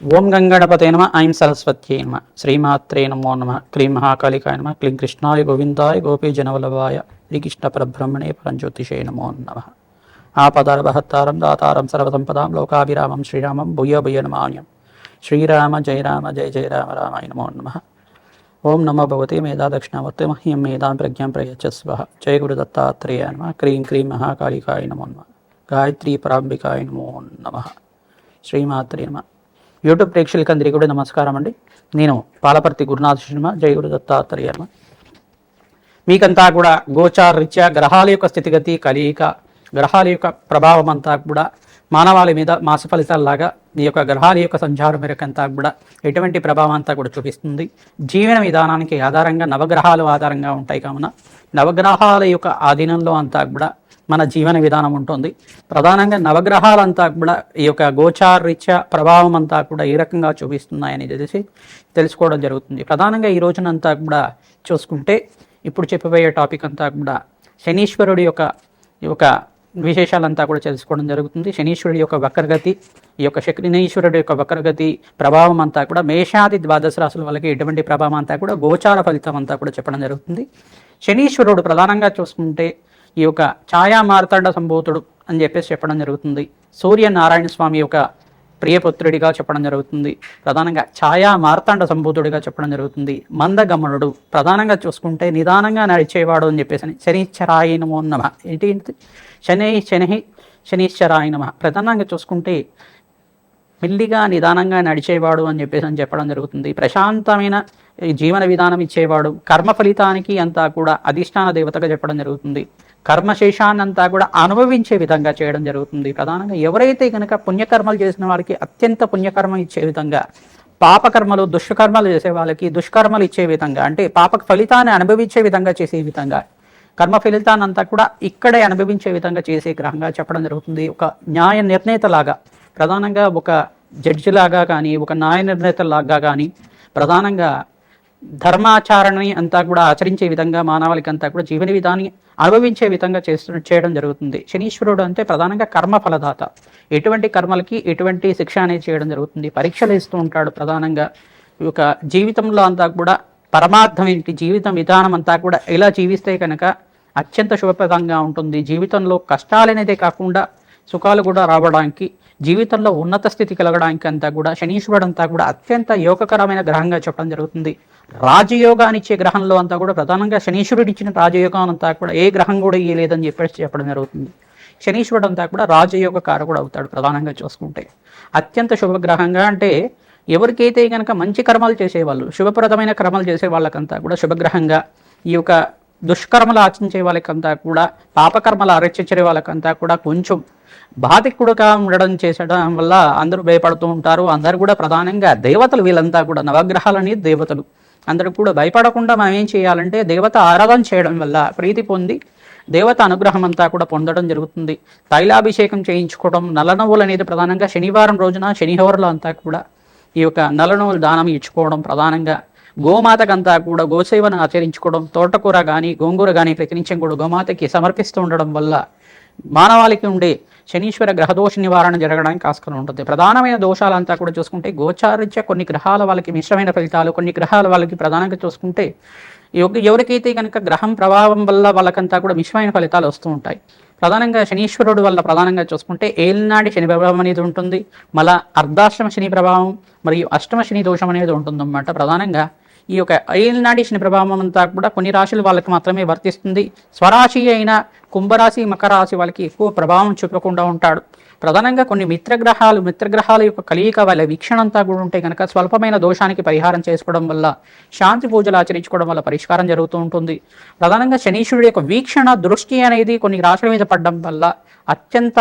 ఓం గంగణపతే నమ ఐం సరస్వత్యై నమ శ్రీమాత్రే నమో నమ క్లీం మహాకాళికాయ నమ క్లీం కృష్ణాయ గోవిందాయ గోపీ జనవల్లభాయ శ్రీకృష్ణ పరబ్రహ్మణే పరంజ్యోతిషే నమో నమ. ఆపదారభహత్తారం దాతారం సర్వసంపదాం లోకాభిరామం శ్రీరామం భూయ భూయ నమాన్యం శ్రీరామ జయ రామ జయ జయ రామ రామాయ నమో నమ. ఓం నమో భగవతే మేధా దక్షిణావర్తే మహ్యం మేధాం ప్రజ్ఞాం ప్రయచ్చస్వ. జయ గురు దత్తాత్రేయ నమ క్రీం క్రీం మహాకాళికాయ నమో నమ. గాయత్రీ పరాంబికాయ నమో నమ. శ్రీమాత్రే నమ. యూట్యూబ్ ప్రేక్షకులందరికీ కూడా నమస్కారం అండి. నేను పాలపర్తి గురునాథ శర్మ జయ గురు దత్తాత్రేయ మీకంతా కూడా గోచార రీత్యా గ్రహాల యొక్క స్థితిగతి కలియిక గ్రహాల యొక్క ప్రభావం అంతా కూడా మానవాళి మీద మాస ఫలితాల్లాగా ఈ యొక్క గ్రహాల యొక్క సంచారం మేరకంతా కూడా ఎటువంటి ప్రభావం అంతా కూడా చూపిస్తుంది. జీవన విధానానికి ఆధారంగా నవగ్రహాలు ఆధారంగా ఉంటాయి కావున నవగ్రహాల యొక్క ఆధీనంలో అంతా కూడా మన జీవన విధానం ఉంటుంది. ప్రధానంగా నవగ్రహాలంతా కూడా ఈ యొక్క గోచారీత్య ప్రభావం అంతా కూడా ఏ రకంగా చూపిస్తున్నాయని తెలిసి తెలుసుకోవడం జరుగుతుంది. ప్రధానంగా ఈ రోజునంతా కూడా చూసుకుంటే ఇప్పుడు చెప్పబోయే టాపిక్ అంతా కూడా శనీశ్వరుడి యొక్క ఈ యొక్క విశేషాలంతా కూడా తెలుసుకోవడం జరుగుతుంది. శనీశ్వరుడి యొక్క వక్రగతి ఈ యొక్క శనీశ్వరుడి యొక్క వక్రగతి ప్రభావం అంతా కూడా మేషాది ద్వాదశ రాశుల వాళ్ళకి ఎటువంటి ప్రభావం అంతా కూడా గోచార ఫలితం అంతా కూడా చెప్పడం జరుగుతుంది. శనీశ్వరుడు ప్రధానంగా చూసుకుంటే ఈ యొక్క ఛాయా మార్తాండ సంభూతుడు అని చెప్పేసి చెప్పడం జరుగుతుంది. సూర్యనారాయణ స్వామి యొక్క ప్రియపుత్రుడిగా చెప్పడం జరుగుతుంది. ప్రధానంగా ఛాయా మార్తాండ సంభూతుడిగా చెప్పడం జరుగుతుంది. మందగమనుడు ప్రధానంగా చూసుకుంటే నిదానంగా నడిచేవాడు అని చెప్పేసి శనిశ్చరాయనమో నమ ఏంటి శని శని శనిశ్చరాయ నమ. ప్రధానంగా చూసుకుంటే మెల్లిగా నిదానంగా నడిచేవాడు అని చెప్పేసి అని చెప్పడం జరుగుతుంది. ప్రశాంతమైన జీవన విధానం ఇచ్చేవాడు. కర్మ ఫలితానికి అంతా కూడా అధిష్టాన దేవతగా చెప్పడం జరుగుతుంది. కర్మశేషాన్నంతా కూడా అనుభవించే విధంగా చేయడం జరుగుతుంది. ప్రధానంగా ఎవరైతే కనుక పుణ్యకర్మలు చేసిన వారికి అత్యంత పుణ్యకర్మ ఇచ్చే విధంగా పాపకర్మలు దుష్కర్మలు చేసే వాళ్ళకి దుష్కర్మలు ఇచ్చే విధంగా అంటే పాప ఫలితాన్ని అనుభవించే విధంగా చేసే విధంగా కర్మ ఫలితాన్ని అంతా కూడా ఇక్కడే అనుభవించే విధంగా చేసే గ్రహంగా చెప్పడం జరుగుతుంది. ఒక న్యాయ నిర్ణేతలాగా ప్రధానంగా ఒక జడ్జి లాగా కానీ ఒక న్యాయ నిర్ణేతలాగా కానీ ప్రధానంగా ధర్మాచరణని అంతా కూడా ఆచరించే విధంగా మానవాళికి అంతా కూడా జీవన విధాన్ని అనుభవించే విధంగా చేస్తు చేయడం జరుగుతుంది. శనీశ్వరుడు అంటే ప్రధానంగా కర్మ ఫలదాత. ఎటువంటి కర్మలకి ఎటువంటి శిక్ష అనేది చేయడం జరుగుతుంది. పరీక్షలు ఇస్తూ ఉంటాడు ప్రధానంగా. ఈ యొక్క జీవితంలో అంతా కూడా పరమార్థం ఏంటి? జీవితం విధానం అంతా కూడా ఇలా జీవిస్తే కనుక అత్యంత శుభప్రదంగా ఉంటుంది. జీవితంలో కష్టాలనేదే కాకుండా సుఖాలు కూడా రావడానికి జీవితంలో ఉన్నత స్థితి కలగడానికి అంతా కూడా శనీశ్వరుడు అంతా కూడా అత్యంత యోగకరమైన గ్రహంగా చెప్పడం జరుగుతుంది. రాజయోగాన్ని ఇచ్చే గ్రహంలో అంతా కూడా ప్రధానంగా శనీశ్వరుడు ఇచ్చిన రాజయోగం అంతా కూడా ఏ గ్రహం కూడా ఇయ్యలేదని చెప్పేసి చెప్పడం జరుగుతుంది. శనీశ్వరుడు అంతా కూడా రాజయోగ కారకుడు అవుతాడు ప్రధానంగా చూసుకుంటే. అత్యంత శుభగ్రహంగా అంటే ఎవరికైతే కనుక మంచి కర్మలు చేసేవాళ్ళు శుభప్రదమైన కర్మలు చేసే వాళ్ళకంతా కూడా శుభగ్రహంగా ఈ యొక్క దుష్కర్మలు ఆచరించే వాళ్ళకంతా కూడా పాపకర్మలు ఆరచించే వాళ్ళకంతా కూడా కొంచెం బాధికుడుగా ఉండడం చేసడం వల్ల అందరూ భయపడుతూ ఉంటారు. అందరూ కూడా ప్రధానంగా దేవతలు వీళ్ళంతా కూడా నవగ్రహాలని దేవతలు. అందరూ కూడా భయపడకుండా మనం ఏం చేయాలంటే దేవత ఆరాధన చేయడం వల్ల ప్రీతి పొంది దేవత అనుగ్రహం అంతా కూడా పొందడం జరుగుతుంది. తైలాభిషేకం చేయించుకోవడం నలనవ్వులు అనేది ప్రధానంగా శనివారం రోజున శనిహోరలో అంతా కూడా ఈ యొక్క నల్లనవ్వులు దానం ఇచ్చుకోవడం ప్రధానంగా. గోమాతకంతా కూడా గోసేవను ఆచరించుకోవడం తోటకూర కానీ గోంగూర కానీ ప్రతినిత్యం కూడా గోమాతకి సమర్పిస్తూ ఉండడం వల్ల మానవాళికి ఉండే శనీశ్వర గ్రహదోష నివారణ జరగడానికి ఆస్కారం ఉంటుంది. ప్రధానమైన దోషాలంతా కూడా చూసుకుంటే గోచారిత్య కొన్ని గ్రహాల వాళ్ళకి మిశ్రమైన ఫలితాలు కొన్ని గ్రహాల వాళ్ళకి ప్రధానంగా చూసుకుంటే ఎవరికైతే కనుక గ్రహం ప్రభావం వల్ల వాళ్ళకంతా కూడా మిశ్రమైన ఫలితాలు వస్తూ ఉంటాయి. ప్రధానంగా శనీశ్వరుడు వల్ల ప్రధానంగా చూసుకుంటే ఏలినాడి శని ప్రభావం అనేది ఉంటుంది. మళ్ళా అర్ధాశ్రమ శని ప్రభావం మరియు అష్టమ శని దోషం అనేది ఉంటుందన్నమాట. ప్రధానంగా ఈ యొక్క ఏలినాడి శని ప్రభావం అంతా కూడా కొన్ని రాశుల వాళ్ళకి మాత్రమే వర్తిస్తుంది. స్వరాశి అయిన కుంభరాశి మకర రాశి వాళ్ళకి ఎక్కువ ప్రభావం చూపకుండా ఉంటాడు. ప్రధానంగా కొన్ని మిత్రగ్రహాలు మిత్రగ్రహాల యొక్క కలియిక వాళ్ళ వీక్షణ అంతా కూడా ఉంటే కనుక స్వల్పమైన దోషానికి పరిహారం చేసుకోవడం వల్ల శాంతి పూజలు ఆచరించుకోవడం వల్ల పరిష్కారం జరుగుతూ ఉంటుంది. ప్రధానంగా శనీశ్వరుడి యొక్క వీక్షణ దృష్టి అనేది కొన్ని రాశుల మీద పడడం వల్ల అత్యంత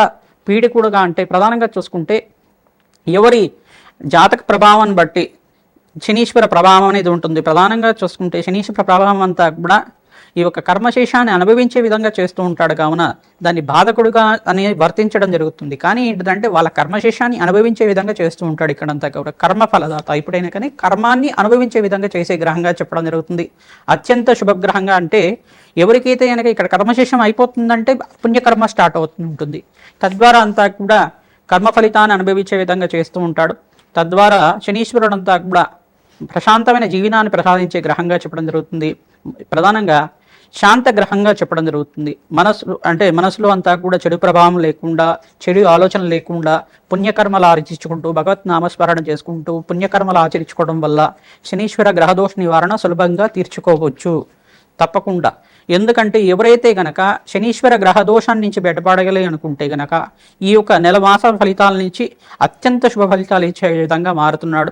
పీడికుడుగా అంటే ప్రధానంగా చూసుకుంటే ఎవరి జాతక ప్రభావాన్ని బట్టి శనీశ్వర ప్రభావం అనేది ఉంటుంది. ప్రధానంగా చూసుకుంటే శనీశ్వర ప్రభావం అంతా కూడా ఈ యొక్క కర్మశేషాన్ని అనుభవించే విధంగా చేస్తూ ఉంటాడు. కావున దాన్ని బాధకుడుగా అని వర్తించడం జరుగుతుంది. కానీ ఏంటంటే వాళ్ళ కర్మశేషాన్ని అనుభవించే విధంగా చేస్తూ ఉంటాడు ఇక్కడంతా కూడా. కర్మ ఫలదాత ఇప్పుడైనా కానీ కర్మాన్ని అనుభవించే విధంగా చేసే గ్రహంగా చెప్పడం జరుగుతుంది. అత్యంత శుభగ్రహంగా అంటే ఎవరికైతే కనుక ఇక్కడ కర్మశేషం అయిపోతుందంటే పుణ్యకర్మ స్టార్ట్ అవుతుంటుంది. తద్వారా అంతా కూడా కర్మ ఫలితాన్ని అనుభవించే విధంగా చేస్తూ ఉంటాడు. తద్వారా శనీశ్వరుడు అంతా కూడా ప్రశాంతమైన జీవనాన్ని ప్రసాదించే గ్రహంగా చెప్పడం జరుగుతుంది. ప్రధానంగా శాంత గ్రహంగా చెప్పడం జరుగుతుంది. మనసు అంటే మనసులో అంతా కూడా చెడు ప్రభావం లేకుండా చెడు ఆలోచన లేకుండా పుణ్యకర్మలు ఆచరించుకుంటూ భగవత్ నామస్మరణ చేసుకుంటూ పుణ్యకర్మలు ఆచరించుకోవడం వల్ల శనీశ్వర గ్రహదోష నివారణ సులభంగా తీర్చుకోవచ్చు. తప్పకుండా. ఎందుకంటే ఎవరైతే గనక శనీశ్వర గ్రహ దోషాన్ని నుంచి బయటపడగలి అనుకుంటే గనక ఈ యొక్క నెల మాస ఫలితాల నుంచి అత్యంత శుభ ఫలితాలు ఇచ్చే విధంగా మారుతున్నాడు.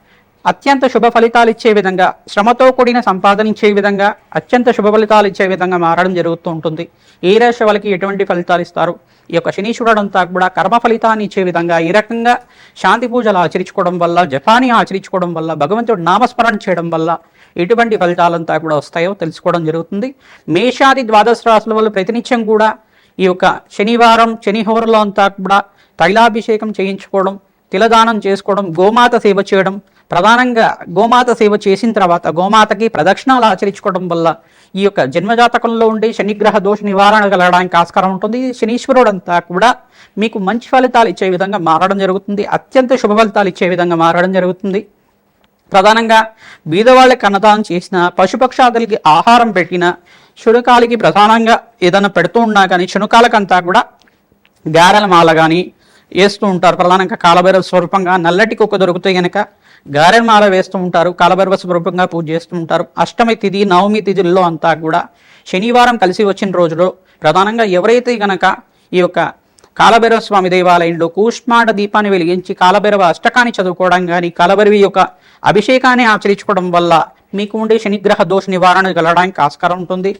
అత్యంత శుభ ఫలితాలు ఇచ్చే విధంగా శ్రమతో కూడిన సంపాదన ఇచ్చే విధంగా అత్యంత శుభ ఫలితాలు ఇచ్చే విధంగా మారడం జరుగుతూ ఉంటుంది. ఏ రాశి వాళ్ళకి ఎటువంటి ఫలితాలు ఇస్తారు? ఈ యొక్క శనీశ్వరుడు అంతా కూడా కర్మ ఫలితాన్ని ఇచ్చే విధంగా ఈ రకంగా శాంతి పూజలు ఆచరించుకోవడం వల్ల జపాని ఆచరించుకోవడం వల్ల భగవంతుడు నామస్మరణ చేయడం వల్ల ఎటువంటి ఫలితాలంతా కూడా వస్తాయో తెలుసుకోవడం జరుగుతుంది. మేషాది ద్వాదశ రాశుల వల్ల ప్రతినిత్యం కూడా ఈ యొక్క శనివారం శనిహోరలో అంతా కూడా తైలాభిషేకం చేయించుకోవడం తిలదానం చేసుకోవడం గోమాత సేవ చేయడం ప్రధానంగా గోమాత సేవ చేసిన తర్వాత గోమాతకి ప్రదక్షిణాలు ఆచరించుకోవడం వల్ల ఈ యొక్క జన్మజాతకంలో ఉండే శనిగ్రహ దోష నివారణ కలగడానికి ఆస్కారం ఉంటుంది. శనీశ్వరుడు అంతా కూడా మీకు మంచి ఫలితాలు ఇచ్చే విధంగా మారడం జరుగుతుంది. అత్యంత శుభ ఫలితాలు ఇచ్చే విధంగా మారడం జరుగుతుంది. ప్రధానంగా బీదవాళ్ళకి అన్నదానం చేసిన పశుపక్షాదులకి ఆహారం పెట్టిన శునకాలకి ప్రధానంగా ఏదైనా పెడుతూ ఉన్నా కానీ శునకాలకంతా కూడా గారెల మాల కానీ వేస్తూ ఉంటారు. ప్రధానంగా కాలభైరవ స్వరూపంగా నల్లటి కుక్క దొరికితే కనుక గారెన్ మాల వేస్తూ ఉంటారు కాలభైరవ స్వరూపంగా పూజ చేస్తూ ఉంటారు అష్టమి తిథి నవమి తిథుల్లో అంతా కూడా శనివారం కలిసి వచ్చిన రోజులో ప్రధానంగా ఎవరైతే గనక ఈ యొక్క కాలభైరవ స్వామి దేవాలయంలో కూష్మాండ దీపాన్ని వెలిగించి కాలభైరవ అష్టకాన్ని చదువుకోవడం కానీ కాలభైరవి యొక్క అభిషేకాన్ని ఆచరించుకోవడం వల్ల మీకు ఉండే శనిగ్రహ దోష నివారణ కలగడానికి ఆస్కారం ఉంటుంది.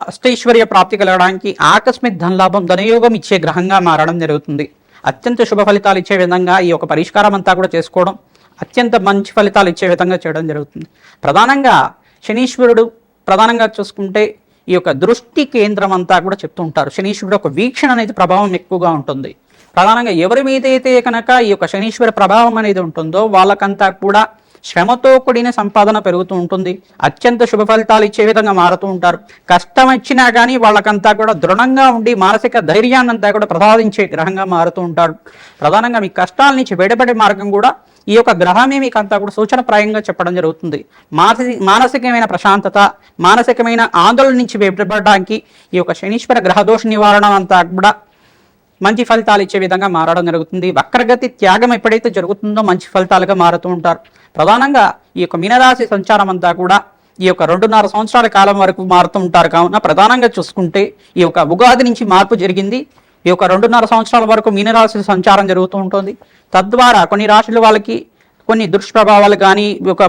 అష్టైశ్వర్య ప్రాప్తి కలగడానికి ఆకస్మిక్ ధనలాభం ధనయోగం ఇచ్చే గ్రహంగా మారడం జరుగుతుంది. అత్యంత శుభ ఫలితాలు ఇచ్చే విధంగా ఈ యొక్క పరిష్కారం అంతా కూడా చేసుకోవడం అత్యంత మంచి ఫలితాలు ఇచ్చే విధంగా చేయడం జరుగుతుంది. ప్రధానంగా శనీశ్వరుడు ప్రధానంగా చూసుకుంటే ఈ యొక్క దృష్టి కేంద్రం అంతా కూడా చెప్తూ ఉంటారు. శనీశ్వరుడు ఒక వీక్షణ అనేది ప్రభావం ఎక్కువగా ఉంటుంది. ప్రధానంగా ఎవరి మీద అయితే కనుక ఈ యొక్క శనీశ్వర ప్రభావం అనేది ఉంటుందో వాళ్ళకంతా కూడా శ్రమతో కూడిన సంపాదన పెరుగుతూ ఉంటుంది. అత్యంత శుభ ఫలితాలు ఇచ్చే విధంగా మారుతూ ఉంటారు. కష్టం వచ్చినా కానీ వాళ్ళకంతా కూడా దృఢంగా ఉండి మానసిక ధైర్యాన్నంతా కూడా ప్రసాదించే గ్రహంగా మారుతూ ఉంటారు. ప్రధానంగా మీ కష్టాల నుంచి బయటపడే మార్గం కూడా ఈ యొక్క గ్రహమే మీకు అంతా కూడా సూచనప్రాయంగా చెప్పడం జరుగుతుంది. మానసి మానసికమైన ప్రశాంతత మానసికమైన ఆందోళన నుంచి బయటపడడానికి ఈ యొక్క శనీశ్వర గ్రహదోష నివారణ అంతా కూడా మంచి ఫలితాలు ఇచ్చే విధంగా మారడం జరుగుతుంది. వక్రగతి త్యాగం ఎప్పుడైతే జరుగుతుందో మంచి ఫలితాలుగా మారుతూ ఉంటారు. ప్రధానంగా ఈ యొక్క మీనరాశి సంచారం అంతా కూడా ఈ యొక్క రెండున్నర సంవత్సరాల కాలం వరకు మారుతూ ఉంటారు. కావున ప్రధానంగా చూసుకుంటే ఈ యొక్క ఉగాది నుంచి మార్పు జరిగింది. ఈ యొక్క రెండున్నర సంవత్సరాల వరకు మీనరాశి సంచారం జరుగుతూ ఉంటుంది. తద్వారా కొన్ని రాశుల వాళ్ళకి కొన్ని దుష్ప్రభావాలు కానీ ఒక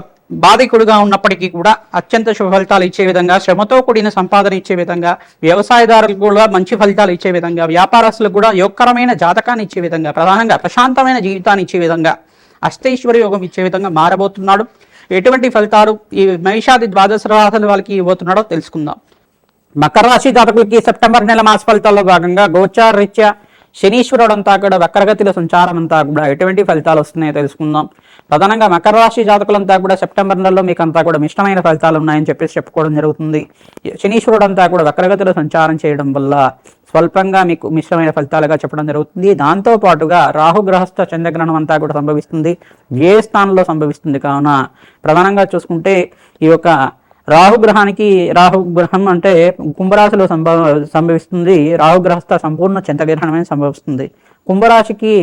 బాధికుడుగా ఉన్నప్పటికీ కూడా అత్యంత శుభ ఫలితాలు ఇచ్చే విధంగా శ్రమతో కూడిన సంపాదన ఇచ్చే విధంగా వ్యవసాయదారులకు కూడా మంచి ఫలితాలు ఇచ్చే విధంగా వ్యాపారస్తులకు కూడా యోగకరమైన జాతకాన్ని ఇచ్చే విధంగా ప్రధానంగా ప్రశాంతమైన జీవితాన్ని ఇచ్చే విధంగా అష్టైశ్వర్య యోగం ఇచ్చే విధంగా మారబోతున్నాడు. ఎటువంటి ఫలితాలు ఈ మహిషాది ద్వాదశ రాశుల వాళ్ళకి ఇవ్వబోతున్నాడో తెలుసుకుందాం. మకర రాశి జాతకులకి సెప్టెంబర్ నెల మాస ఫలితాల్లో భాగంగా గోచారరీత్యా శనీశ్వరుడు అంతా కూడా వక్రగతిలో సంచారం అంతా కూడా ఎటువంటి ఫలితాలు వస్తున్నాయో తెలుసుకుందాం. ప్రధానంగా మకర రాశి జాతకులంతా కూడా సెప్టెంబర్ నెలలో మీకు అంతా కూడా మిష్టమైన ఫలితాలు ఉన్నాయని చెప్పేసి చెప్పుకోవడం జరుగుతుంది. శనీశ్వరుడు అంతా కూడా వక్రగతిలో సంచారం చేయడం వల్ల స్వల్పంగా మీకు మిశ్రమైన ఫలితాలుగా చెప్పడం జరుగుతుంది. దాంతో పాటుగా రాహుగ్రహస్థ చంద్రగ్రహణం అంతా కూడా సంభవిస్తుంది. ఏ స్థానంలో సంభవిస్తుంది కావున ప్రధానంగా చూసుకుంటే ఈ యొక్క రాహుగ్రహానికి రాహుగ్రహం అంటే కుంభరాశిలో సంభవ సంభవిస్తుంది. రాహుగ్రహస్థ సంపూర్ణ చంద్రగ్రహణమే సంభవిస్తుంది. కుంభరాశికి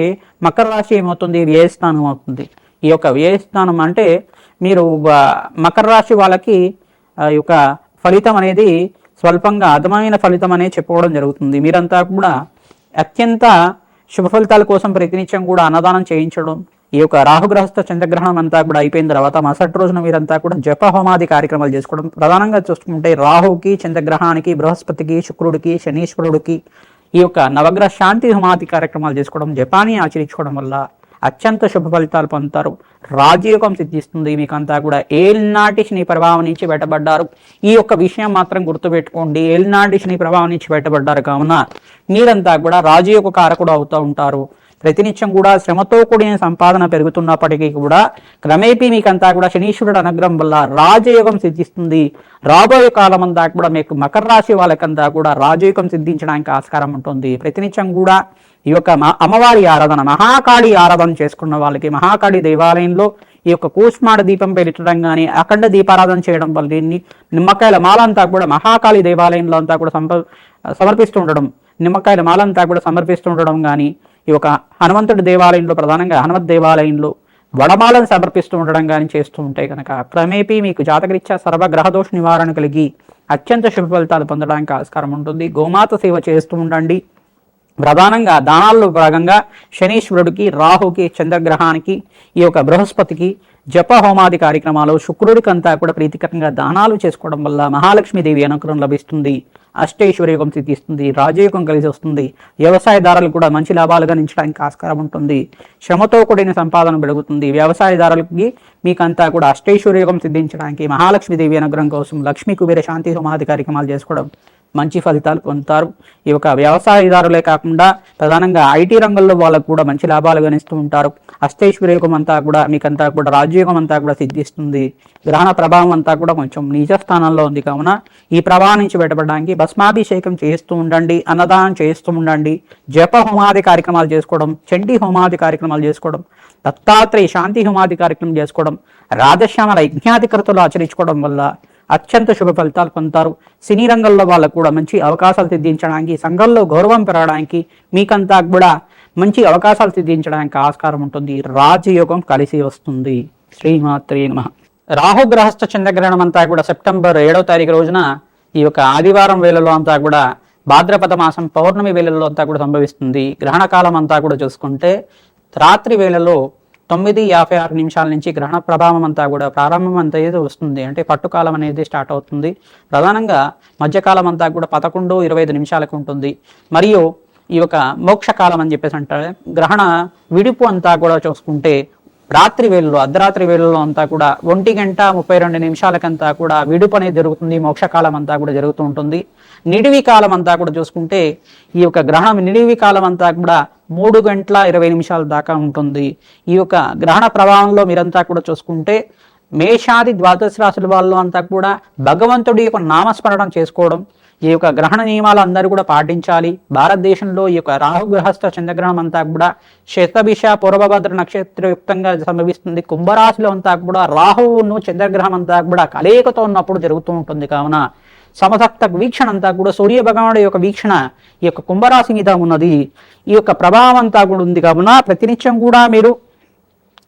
మకర రాశి ఏమవుతుంది? వ్యయస్థానం అవుతుంది. ఈ యొక్క వ్యయస్థానం అంటే మీరు మకర రాశి వాళ్ళకి ఈ యొక్క ఫలితం అనేది స్వల్పంగా అధమైన ఫలితం అనేది చెప్పుకోవడం జరుగుతుంది. మీరంతా కూడా అత్యంత శుభ ఫలితాల కోసం ప్రతినిత్యం కూడా అన్నదానం చేయించడం ఈ యొక్క రాహుగ్రహస్థ చంద్రగ్రహణం అంతా కూడా అయిపోయిన తర్వాత మరుసటి రోజున మీరంతా కూడా జప హోమాది కార్యక్రమాలు చేసుకోవడం ప్రధానంగా చూసుకుంటే రాహుకి చంద్రగ్రహానికి బృహస్పతికి శుక్రుడికి శనీశ్వరుడికి ఈ యొక్క నవగ్రహ శాంతి హోమాది కార్యక్రమాలు చేసుకోవడం జపాన్ని ఆచరించుకోవడం వల్ల అత్యంత శుభ ఫలితాలు పొందుతారు. రాజయోగం సిద్ధిస్తుంది. మీకంతా కూడా ఏలినాటి శని ప్రభావం నుంచి బయటపడ్డారు. ఈ యొక్క విషయం మాత్రం గుర్తుపెట్టుకోండి. ఏలినాటి శని ప్రభావం నుంచి బయటపడ్డారు. కావున మీరంతా కూడా రాజయోగ కారకుడు అవుతూ ఉంటారు. ప్రతినిత్యం కూడా శ్రమతో కూడిన సంపాదన పెరుగుతున్నప్పటికీ కూడా క్రమేపీ మీకంతా కూడా శనీశ్వరుడు అనుగ్రహం వల్ల రాజయోగం సిద్ధిస్తుంది. రాబోయే కాలం అంతా కూడా మీకు మకర రాశి వాళ్ళకంతా కూడా రాజయోగం సిద్ధించడానికి ఆస్కారం ఉంటుంది. ప్రతినిత్యం కూడా ఈ యొక్క మా అమ్మవారి ఆరాధన మహాకాళి ఆరాధన చేసుకున్న వాళ్ళకి మహాకాళి దేవాలయంలో ఈ యొక్క కూష్మాడ దీపం పెరచడం కానీ అఖండ దీపారాధన చేయడం వల్ల దీన్ని నిమ్మకాయల మాలంతా కూడా మహాకాళి దేవాలయంలో అంతా కూడా సంప సమర్పిస్తూ ఉండడం నిమ్మకాయల మాలంతా కూడా సమర్పిస్తూ ఉండడం కానీ ఈ యొక్క హనుమంతుడి దేవాలయంలో ప్రధానంగా హనుమత్ దేవాలయంలో వడమాలను సమర్పిస్తూ ఉండడం కానీ చేస్తూ ఉంటే కనుక క్రమేపీ మీకు జాతకరీత్యా సర్వగ్రహదోష నివారణ కలిగి అత్యంత శుభ ఫలితాలు పొందడానికి ఆస్కారం ఉంటుంది. గోమాత సేవ చేస్తూ ఉండండి. ప్రధానంగా దానాల్లో భాగంగా శనీశ్వరుడికి రాహుకి చంద్రగ్రహానికి ఈ యొక్క బృహస్పతికి జప హోమాది కార్యక్రమాలు శుక్రుడికి అంతా కూడా ప్రీతికరంగా దానాలు చేసుకోవడం వల్ల మహాలక్ష్మీదేవి అనుగ్రహం లభిస్తుంది. అష్టైశ్వర్యోగం సిద్ధిస్తుంది రాజయోగం కలిసి వస్తుంది వ్యవసాయదారులు కూడా మంచి లాభాలు గణించడానికి ఆస్కారం ఉంటుంది. శ్రమతో కూడిన సంపాదన పెరుగుతుంది. వ్యవసాయదారులకి మీకంతా కూడా అష్టైశ్వర్యోగం సిద్ధించడానికి మహాలక్ష్మీదేవి అనుగ్రహం కోసం లక్ష్మీ కుబేర శాంతి సమాధి కార్యక్రమాలు చేసుకోవడం మంచి ఫలితాలు పొందుతారు. ఈ యొక్క వ్యవసాయదారులే కాకుండా ప్రధానంగా ఐటీ రంగంలో వాళ్ళకు కూడా మంచి లాభాలు గణిస్తూ ఉంటారు. అష్టైశ్వర్యయుగం అంతా కూడా మీకంతా కూడా రాజ్యయుగం అంతా కూడా సిద్ధిస్తుంది. గ్రహణ ప్రభావం అంతా కూడా కొంచెం నిజ స్థానంలో ఉంది. కావున ఈ ప్రభావం నుంచి బయటపడడానికి భస్మాభిషేకం చేస్తూ ఉండండి. అన్నదానం చేస్తూ ఉండండి. జప హోమాది కార్యక్రమాలు చేసుకోవడం చండీ హోమాది కార్యక్రమాలు చేసుకోవడం దత్తాత్రేయ శాంతి హోమాది కార్యక్రమం చేసుకోవడం రాధశ్యామల యజ్ఞాధికృతులు ఆచరించుకోవడం వల్ల అత్యంత శుభ ఫలితాలు పొందుతారు. సినీ రంగంలో వాళ్ళకు కూడా మంచి అవకాశాలు సిద్ధించడానికి సంఘంలో గౌరవం పెరగడానికి మీకంతా కూడా మంచి అవకాశాలు సిద్ధించడానికి ఆస్కారం ఉంటుంది. రాజయోగం కలిసి వస్తుంది. శ్రీమాత్రే నమ. రాహుగ్రహస్థ చంద్రగ్రహణం అంతా కూడా సెప్టెంబర్ ఏడవ తారీఖు రోజున ఈ యొక్క ఆదివారం వేళలో అంతా కూడా భాద్రపద మాసం పౌర్ణమి వేళల్లో అంతా కూడా సంభవిస్తుంది. గ్రహణ కాలం అంతా కూడా చూసుకుంటే రాత్రి వేళలో తొమ్మిది యాభై ఆరు నిమిషాల నుంచి గ్రహణ ప్రభావం అంతా కూడా ప్రారంభం అంతా వస్తుంది. అంటే పట్టుకాలం అనేది స్టార్ట్ అవుతుంది. ప్రధానంగా మధ్యకాలం అంతా కూడా పదకొండు ఇరవై ఐదు నిమిషాలకు ఉంటుంది. మరియు ఈ యొక్క మోక్షకాలం అని చెప్పేసి అంటారు. గ్రహణ విడుపు అంతా కూడా చూసుకుంటే రాత్రి వేళలో అర్ధరాత్రి వేళలో అంతా కూడా ఒంటి గంట ముప్పై రెండు నిమిషాలకంతా కూడా విడుపనే జరుగుతుంది. మోక్షకాలం అంతా కూడా జరుగుతూ ఉంటుంది. నిడివి కాలం అంతా కూడా చూసుకుంటే ఈ యొక్క గ్రహణం నిడివి కాలం అంతా కూడా మూడు గంటల ఇరవై నిమిషాల దాకా ఉంటుంది. ఈ యొక్క గ్రహణ ప్రభావంలో మీరంతా కూడా చూసుకుంటే మేషాది ద్వాదశ రాశుల వాళ్ళు అంతా కూడా భగవంతుడి యొక్క నామస్మరణం చేసుకోవడం ఈ యొక్క గ్రహణ నియమాలు అందరూ కూడా పాటించాలి. భారతదేశంలో ఈ యొక్క రాహుగ్రహస్థ చంద్రగ్రహణం అంతా కూడా శతభిష పూర్వభద్ర నక్షత్రయుక్తంగా సంభవిస్తుంది. కుంభరాశిలో అంతా కూడా రాహువును చంద్రగ్రహం అంతా కూడా కలయికతో ఉన్నప్పుడు జరుగుతూ ఉంటుంది కావున సమసప్త వీక్షణ అంతా కూడా సూర్య భగవానుడు యొక్క వీక్షణ ఈ యొక్క కుంభరాశి మీద ఉన్నది. ఈ యొక్క ప్రభావం అంతా కూడా ఉంది కావున ప్రతినిత్యం కూడా మీరు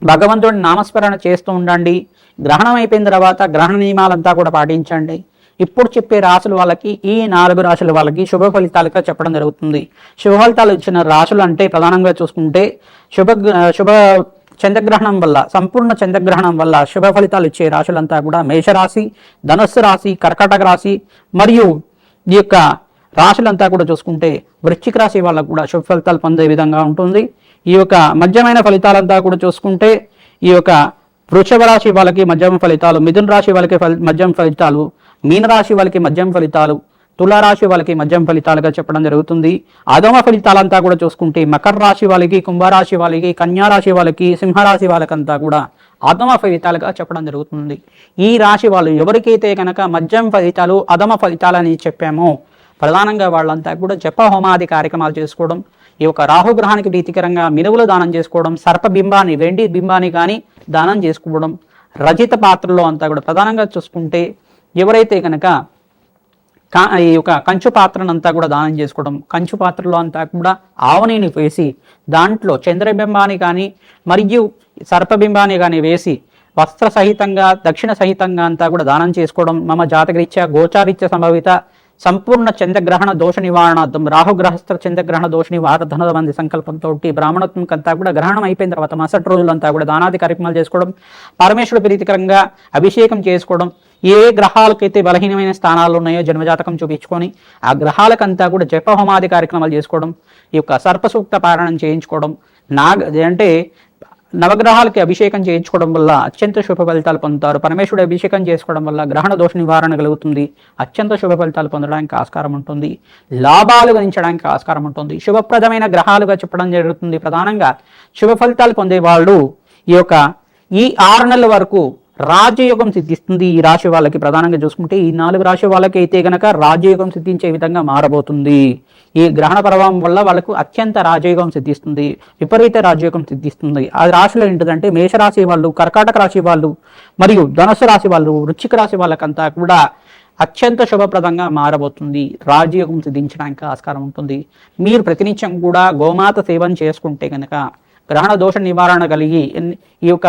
భగవంతుడిని నామస్మరణ చేస్తూ ఉండండి. గ్రహణం అయిపోయిన తర్వాత గ్రహణ నియమాలంతా కూడా పాటించండి. ఇప్పుడు చెప్పే రాసుల వాళ్ళకి ఈ నాలుగు రాశుల వాళ్ళకి శుభ ఫలితాలుగా చెప్పడం జరుగుతుంది. శుభ ఫలితాలు ఇచ్చిన రాశులు అంటే ప్రధానంగా చూసుకుంటే శుభ శుభ చంద్రగ్రహణం వల్ల సంపూర్ణ చంద్రగ్రహణం వల్ల శుభ ఫలితాలు ఇచ్చే రాశులంతా కూడా మేషరాశి ధనస్సు రాశి కర్కటక రాశి మరియు ఈ యొక్క రాశులంతా కూడా చూసుకుంటే వృశ్చిక రాశి వాళ్ళకు కూడా శుభ ఫలితాలు పొందే విధంగా ఉంటుంది. ఈ యొక్క మధ్యమైన ఫలితాలంతా కూడా చూసుకుంటే ఈ యొక్క వృషభ రాశి వాళ్ళకి మధ్యమ ఫలితాలు మిథున రాశి వాళ్ళకి ఫలి మధ్యమ ఫలితాలు మీనరాశి వాళ్ళకి మద్యం ఫలితాలు తులారాశి వాళ్ళకి మద్యం ఫలితాలుగా చెప్పడం జరుగుతుంది. అధమ ఫలితాలంతా కూడా చూసుకుంటే మకర రాశి వాళ్ళకి కుంభరాశి వాళ్ళకి కన్యారాశి వాళ్ళకి సింహరాశి వాళ్ళకంతా కూడా అధమ ఫలితాలుగా చెప్పడం జరుగుతుంది. ఈ రాశి వాళ్ళు ఎవరికైతే కనుక మద్యం ఫలితాలు అధమ ఫలితాలని చెప్పామో ప్రధానంగా వాళ్ళంతా కూడా జప హోమాది కార్యక్రమాలు చేసుకోవడం ఈ యొక్క రాహుగ్రహానికి ప్రీతికరంగా మినువులు దానం చేసుకోవడం సర్పబింబాన్ని వెండి బింబాన్ని కానీ దానం చేసుకోవడం రజిత పాత్రలో అంతా కూడా ప్రధానంగా చూసుకుంటే ఎవరైతే కనుక కా ఈ యొక్క కంచు పాత్రనంతా కూడా దానం చేసుకోవడం కంచు పాత్రలో అంతా కూడా ఆవనీని వేసి దాంట్లో చంద్రబింబాన్ని కానీ మరియు సర్పబింబాన్ని కానీ వేసి వస్త్ర సహితంగా దక్షిణ సహితంగా అంతా కూడా దానం చేసుకోవడం మమ జాతకరీత్యా గోచారీత్య సంభవిత సంపూర్ణ చంద్రగ్రహణ దోష నివారణార్థం రాహుగ్రహస్థ చంద్రగ్రహణ దోష నివారణ మంది సంకల్పంతో బ్రాహ్మణత్వం అంతా కూడా గ్రహణం అయిపోయిన తర్వాత మరుసటి రోజులంతా కూడా దానాది కార్యక్రమాలు చేసుకోవడం పరమేశ్వరుడు ప్రీతికరంగా అభిషేకం చేసుకోవడం ఏ గ్రహాలకైతే బలహీనమైన స్థానాలు ఉన్నాయో జన్మజాతకం చూపించుకొని ఆ గ్రహాలకంతా కూడా జప హోమాది కార్యక్రమాలు చేసుకోవడం ఈ యొక్క సర్పసూక్త పారాయణం చేయించుకోవడం నాగ అంటే నవగ్రహాలకి అభిషేకం చేయించుకోవడం వల్ల అత్యంత శుభ ఫలితాలు పొందుతారు. పరమేశ్వరుడు అభిషేకం చేసుకోవడం వల్ల గ్రహణ దోష నివారణ కలుగుతుంది. అత్యంత శుభ ఫలితాలు పొందడానికి ఆస్కారం ఉంటుంది. లాభాలు గణించడానికి ఆస్కారం ఉంటుంది. శుభప్రదమైన గ్రహాలుగా చెప్పడం జరుగుతుంది. ప్రధానంగా శుభ ఫలితాలు పొందే వాళ్ళు ఈ యొక్క ఈ ఆరు నెలల వరకు రాజయోగం సిద్ధిస్తుంది ఈ రాశి వాళ్ళకి ప్రధానంగా చూసుకుంటే ఈ నాలుగు రాశి వాళ్ళకి అయితే గనక రాజయోగం సిద్ధించే విధంగా మారబోతుంది. ఈ గ్రహణ ప్రభావం వల్ల వాళ్ళకు అత్యంత రాజయోగం సిద్ధిస్తుంది విపరీత రాజయోగం సిద్ధిస్తుంది. ఆ రాశిలో ఏంటిదంటే మేషరాశి వాళ్ళు కర్కాటక రాశి వాళ్ళు మరియు ధనుసు రాశి వాళ్ళు వృచ్చిక రాశి వాళ్ళకంతా కూడా అత్యంత శుభప్రదంగా మారబోతుంది. రాజయోగం సిద్ధించడానికి ఆస్కారం ఉంటుంది. మీరు ప్రతినిత్యం కూడా గోమాత సేవను చేసుకుంటే కనుక గ్రహణ దోష నివారణ కలిగి ఈ యొక్క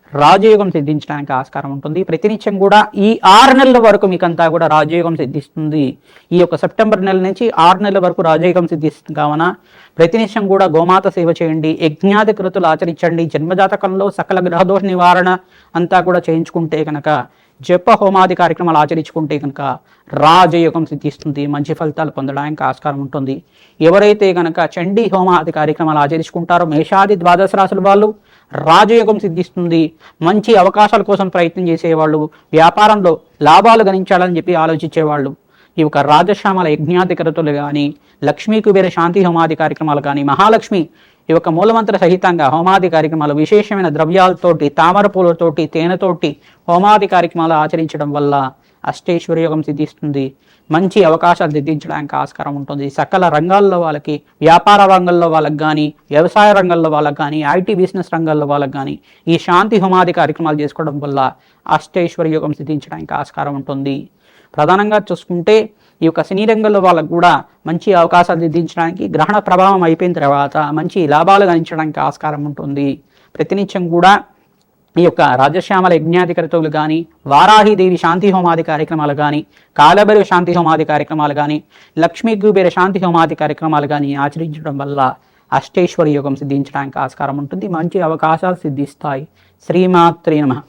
రాజయోగం సిద్ధించడానికి ఆస్కారం ఉంటుంది. ప్రతినిత్యం కూడా ఈ ఆరు నెలల వరకు మీకంతా కూడా రాజయోగం సిద్ధిస్తుంది. ఈ యొక్క సెప్టెంబర్ నెల నుంచి ఆరు నెలల వరకు రాజయోగం సిద్ధిస్తుంది. కావున ప్రతినిత్యం కూడా గోమాత సేవ చేయండి. యజ్ఞాది కృతులు ఆచరించండి. జన్మజాతకంలో సకల గ్రహదోష నివారణ అంతా కూడా చేయించుకుంటే కనుక జప హోమాది కార్యక్రమాలు ఆచరించుకుంటే కనుక రాజయోగం సిద్ధిస్తుంది మంచి ఫలితాలు పొందడానికి ఆస్కారం ఉంటుంది. ఎవరైతే కనుక చండీ హోమాది కార్యక్రమాలు ఆచరించుకుంటారో మేషాది ద్వాదశ రాశుల వాళ్ళు రాజయోగం సిద్ధిస్తుంది మంచి అవకాశాల కోసం ప్రయత్నం చేసేవాళ్ళు వ్యాపారంలో లాభాలు గణించాలని చెప్పి ఆలోచించేవాళ్ళు ఈ యొక్క రాజశ్యామల యజ్ఞాధికరతులు కానీ లక్ష్మీ కుబేర శాంతి హోమాది కార్యక్రమాలు కానీ మహాలక్ష్మి ఈ యొక్క మూలమంత్ర సహితంగా హోమాది కార్యక్రమాలు విశేషమైన ద్రవ్యాలతోటి తామర పూలతోటి తేనెతోటి హోమాది కార్యక్రమాలు ఆచరించడం వల్ల అష్టైశ్వర్యోగం సిద్ధిస్తుంది. మంచి అవకాశాలు సిద్ధించడానికి ఆస్కారం ఉంటుంది. సకల రంగాల్లో వాళ్ళకి వ్యాపార రంగంలో వాళ్ళకి కానీ వ్యవసాయ రంగంలో వాళ్ళకి కానీ ఐటీ బిజినెస్ రంగంలో వాళ్ళకి కానీ ఈ శాంతి హోమాది కార్యక్రమాలు చేసుకోవడం వల్ల అష్టైశ్వర్యోగం సిద్ధించడానికి ఆస్కారం ఉంటుంది. ప్రధానంగా చూసుకుంటే ఈ యొక్క సినీ రంగంలో వాళ్ళకు కూడా మంచి అవకాశాలు సిద్ధించడానికి గ్రహణ ప్రభావం అయిపోయిన తర్వాత మంచి లాభాలు గణించడానికి ఆస్కారం ఉంటుంది. ప్రతినిత్యం కూడా ఈ యొక్క రాజశ్యామల యజ్ఞాధికరతులు కానీ వారాహిదేవి శాంతి హోమాది కార్యక్రమాలు కానీ కాలభైరవ శాంతి హోమాది కార్యక్రమాలు కానీ లక్ష్మీ కుబేర శాంతి హోమాది కార్యక్రమాలు కానీ ఆచరించడం వల్ల అష్టేశ్వరి యోగం సిద్ధించడానికి ఆస్కారం ఉంటుంది. మంచి అవకాశాలు సిద్ధిస్తాయి. శ్రీమాత్రి నమః.